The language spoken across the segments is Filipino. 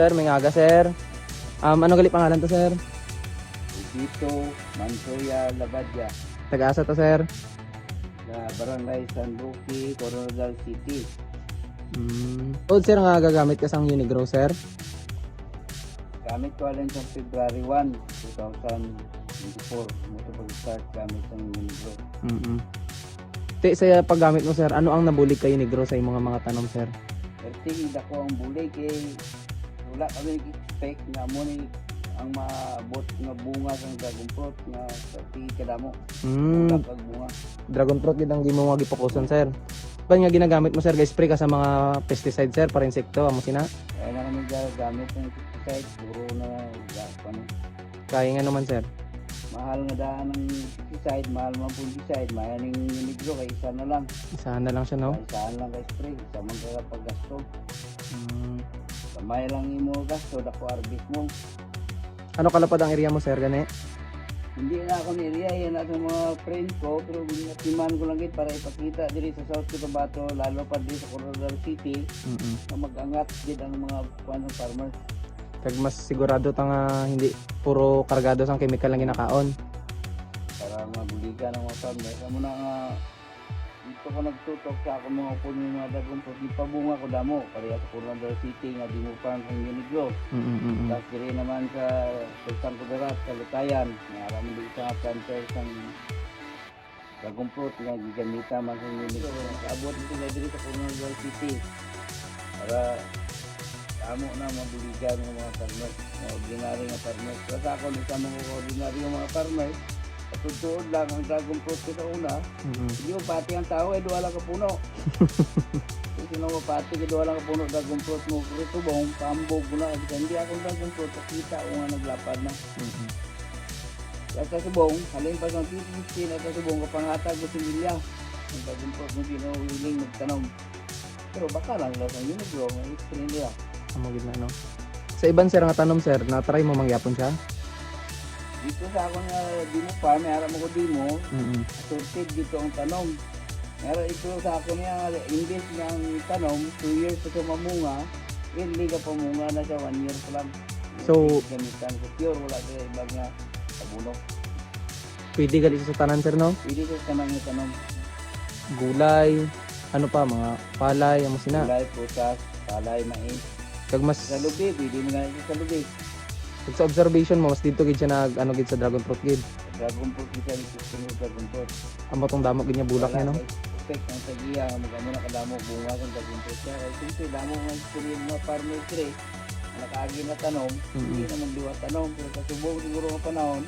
Sir, may ngaga sir. Um, ano gali pangalan to sir? Dito, Mansoya, Labadya, Taga-asa to sir? sa Barangay San Roque, Coronadal City. Mm. So sir, nga gagamit ka sang Unigrow sir? Gamit ko alin sa February 1, 2024. Ito pag-start gamit ng Unigro. Mm Te, sa paggamit mo sir, ano ang nabulig kay Unigrow sa imong mga tanom sir? Pero tingin ako ang bulay kay wala kami expect na mo ni ang maabot nga bunga sa dragon fruit nga sa tingin ka damo. Mm. Wala bunga. Dragon fruit gid ang gimo nga gipokuson sir. Pa nga ginagamit mo sir, guys, spray ka sa mga pesticide sir para insekto amo sina. Kaya na kami gamit ng pesticide, puro na ga- ano, Kaya nga naman sir. mahal nga daan ng pesticide, mahal man po pesticide, mahal ng Unigro kay isa na lang. Isahan na lang siya no. Isahan lang kay spray, isa man kaya paggasto. Mm. Kamay lang imo gasto, dako arbis mo. Ano kalapad ang area mo sir gani? Hindi na ako ni-area yan at mga friend ko, pero timan ko lang git para ipakita diri sa South Cotabato, lalo pa dito sa Coronadal City, Mm. na mag-angat din ang mga kuan ng farmers. Kag mas sigurado ta nga hindi puro kargado sang chemical lang ginakaon. para mabuligan ang mga farmers. Amo na nga, dito ko nagtutok sa ako mga upon yung mga dagong po. Ipabunga ko damo, pareha sa Coronadal City nga di mo pa ang Uniglo. Mm. mm, Tapos diri naman sa Sultan Kudarat, sa Lutayan, mo dito nga planter sang dagong fruit nga gigamita man sa Uniglo. Abot dito na diri sa Coronadal City para amo na mabuligan ng mga farmers, mga ordinary nga farmers. Sa ako, isa mga ordinary mga farmers, Patutuod lang ang dragon fruit ko sa una. Mm. Hindi mo pati ang tao, eh, duwa lang ka puno. Kung sino mo pati, eh, duwa lang ka puno, dragon fruit mo. Kung ito bang pambog mo na. Kasi Hindi akong dragon fruit, pakita ko nga naglapad na. Mm. Kaya sa subong, halin pa sa 15 at sa subong, kapangatag ko si Milya. Ang dragon fruit mo, sino willing magtanong. Pero baka lang lang sa Unigro, may history nila. Amo gid na no. Sa iban sir nga tanom sir, na try mo mangyapon siya? Dito sa ako nga di mo farm, may aram ako di mo, Mm. assorted dito ang tanom. Pero ito sa ako niya, imbes nga ang tanom, 2 years pa siya mamunga, early ka pamunga na siya, 1 year pa lang. So- gamitan ko pure, wala siya ibang nga sabunok. Pwede gali sa tanan sir no? Pwede siya sa mga tanom, Gulay, ano pa mga palay amo sina. gulay, putas, palay, mais. Kag mas Sa lubi, pwede mo nga ito sa lubi. Kag sa observation mo mas dito gid siya nag ano gid sa dragon fruit gid. Dragon fruit, kita yung system ng dragon fruit. Amo tong damo gid niya bulak niya no. Expect ang tagiya, magamo na kadamo bunga ng dragon fruit. Kaya siyempre, damo nga ng mga farmers rin. Nakaagi na tanom, hindi Mm. na magdiwa tanom. Pero sa subong siguro ng panahon,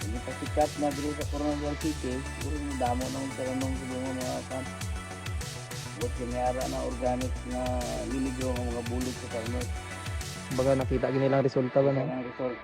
hindi pa sikat na dito sa Coronadal City, siguro damo na ang tanong siguro mga kan. Buat kanyara na organic na liligyo ng mga bulog sa farmers. Baga nakita gid nilang resulta ba no? Ang result.